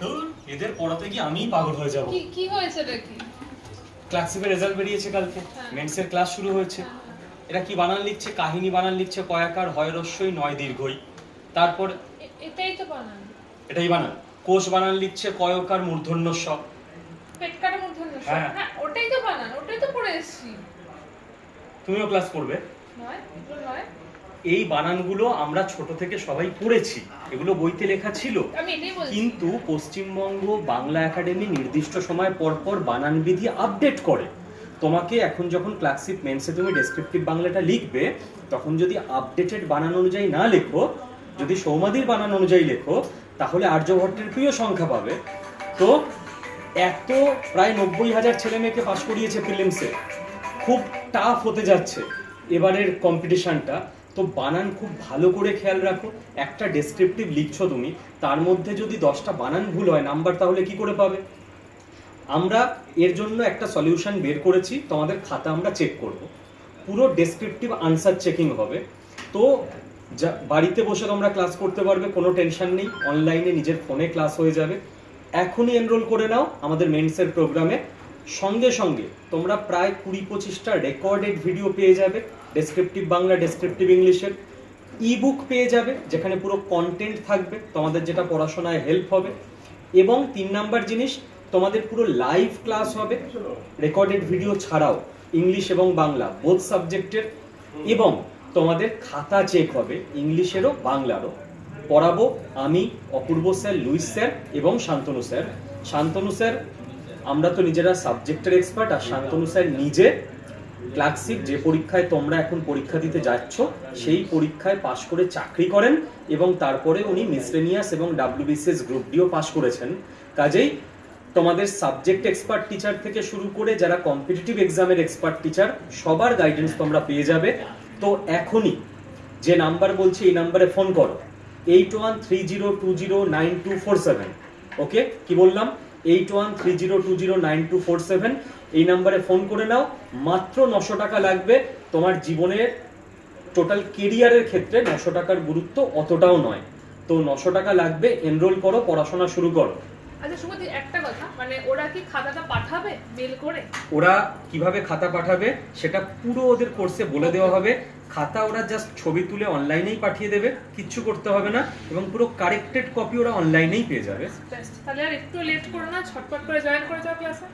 ধুর, এদের পড়াতে গিয়ে আমিই পাগল হয়ে যাব। কি কি হয়েছে নাকি ক্লাসিফের রেজাল্ট বেরিয়েছে কালকে। হ্যাঁ। মেন্সের ক্লাস শুরু হয়েছে। এরা কি বানান লিখছে? কাহিনী বানান লিখছে। কয়াকার হয় রস্যই নয় দীর্ঘই। তারপর এটাই তো বানান। এটাই বানান। কোষ বানান লিখছে কয়কার মূর্ধন্য স পেট কাটা মূর্ধন্য ষ। হ্যাঁ। হ্যাঁ ওটাই তো বানান। ওটাই তো পড়ে এসেছি। তুমিও ক্লাস করবে। নয় নয়। এই বানানগুলো আমরা ছোট থেকে সবাই পড়েছি। এগুলো বইতে লেখা ছিল। কিন্তু পশ্চিমবঙ্গ বাংলা একাডেমি নির্দিষ্ট সময় পর পর বানান বিধি আপডেট করে। তোমাকে এখন যখন ক্লাসিক মেন্সে তুমি ডেসক্রিপটিভ বাংলাটা লিখবে তখন যদি আপডেটেড বানান অনুযায়ী না লেখো যদি সৌমাদির বানান অনুযায়ী লেখো তাহলে আর্যভট্টের প্রিয় সংখ্যা পাবে। তো এত প্রায় নব্বই হাজার ছেলে মেয়েকে পাশ করিয়েছে প্রিলিমসে খুব টাফ হতে যাচ্ছে এবারের কম্পিটিশনটা তো বানান খুব ভালো করে খেয়াল রাখো। একটা ডেসক্রিপটিভ লিখছো তুমি, তার মধ্যে যদি দশটা বানান ভুল হয় নাম্বার তাহলে কি করে পাবে? আমরা এর জন্য একটা সলিউশন বের করেছি, তোমাদের খাতা আমরা চেক করব। পুরো ডেসক্রিপটিভ আনসার চেকিং হবে। তো যা, বাড়িতে বসে তোমরা ক্লাস করতে পারবে, কোনো টেনশন নেই অনলাইনে নিজের ফোনে ক্লাস হয়ে যাবে। এখনই এনরোল করে নাও আমাদের মেন্সের প্রোগ্রামে সঙ্গে সঙ্গে তোমরা প্রায় কুড়ি পঁচিশটা রেকর্ডেড ভিডিও পেয়ে যাবে ডেসক্রিপটিভ বাংলা ডেসক্রিপটিভ ইংলিশের। ইবুক পেয়ে যাবে, যেখানে পুরো কন্টেন্ট থাকবে, তোমাদের যেটা পড়াশোনায় হেল্প হবে। এবং তিন নাম্বার জিনিস, তোমাদের পুরো লাইভ ক্লাস হবে রেকর্ডেড ভিডিও ছাড়াও, ইংলিশ এবং বাংলা বোধ সাবজেক্টের এবং তোমাদের খাতা চেক হবে, ইংলিশেরও, বাংলারও। পড়াবো আমি, অপূর্ব স্যার লুইস স্যার এবং শান্তনু স্যার শান্তনু স্যার আমরা তো নিজেরা সাবজেক্টের এক্সপার্ট আর শান্তনু স্যার নিজে ক্লাসিক যে পরীক্ষায় তোমরা এখন পরীক্ষা দিতে যাচ্ছ সেই পরীক্ষায় পাশ করে চাকরি করেন এবং তারপরে উনি মিসলেনিয়াস এবং ডাব্লিউবিসিএস গ্রুপ ডিও পাশ করেছেন। কাজেই তোমাদের সাবজেক্ট এক্সপার্ট টিচার থেকে শুরু করে যারা কম্পিটিটিভ এক্সামের এক্সপার্ট টিচার সবার গাইডেন্স তোমরা পেয়ে যাবে। তো এখনই যে নাম্বার বলছি এই নাম্বারে ফোন করো। Eight one three zero two zero nine two four seven okay কি বললাম? Eight one three zero two zero nine two four seven এই নাম্বারে ফোন করে নাও। মাত্র নশো টাকা লাগবে। তোমার জীবনের টোটাল কেরিয়ারের ক্ষেত্রে নশো টাকার গুরুত্ব অতটাও নয়। তো নশো টাকা লাগবে। এনরোল করো, পড়াশোনা শুরু করো। আচ্ছা সুমতি একটা কথা মানে ওরা কি খাতাটা পাঠাবে মেল করে? ওরা কীভাবে খাতা পাঠাবে সেটা পুরো ওদের কোর্সে বলে দেওয়া হবে। খাতা ওরা জাস্ট ছবি তুলে অনলাইনেই পাঠিয়ে দেবে কিচ্ছু করতে হবে না এবং পুরো কারেক্টেড কপি ওরা অনলাইনেই পেয়ে যাবে। তাহলে আর একটু লেট করো না ছটপট করে জয়েন করে যাও ক্লাসে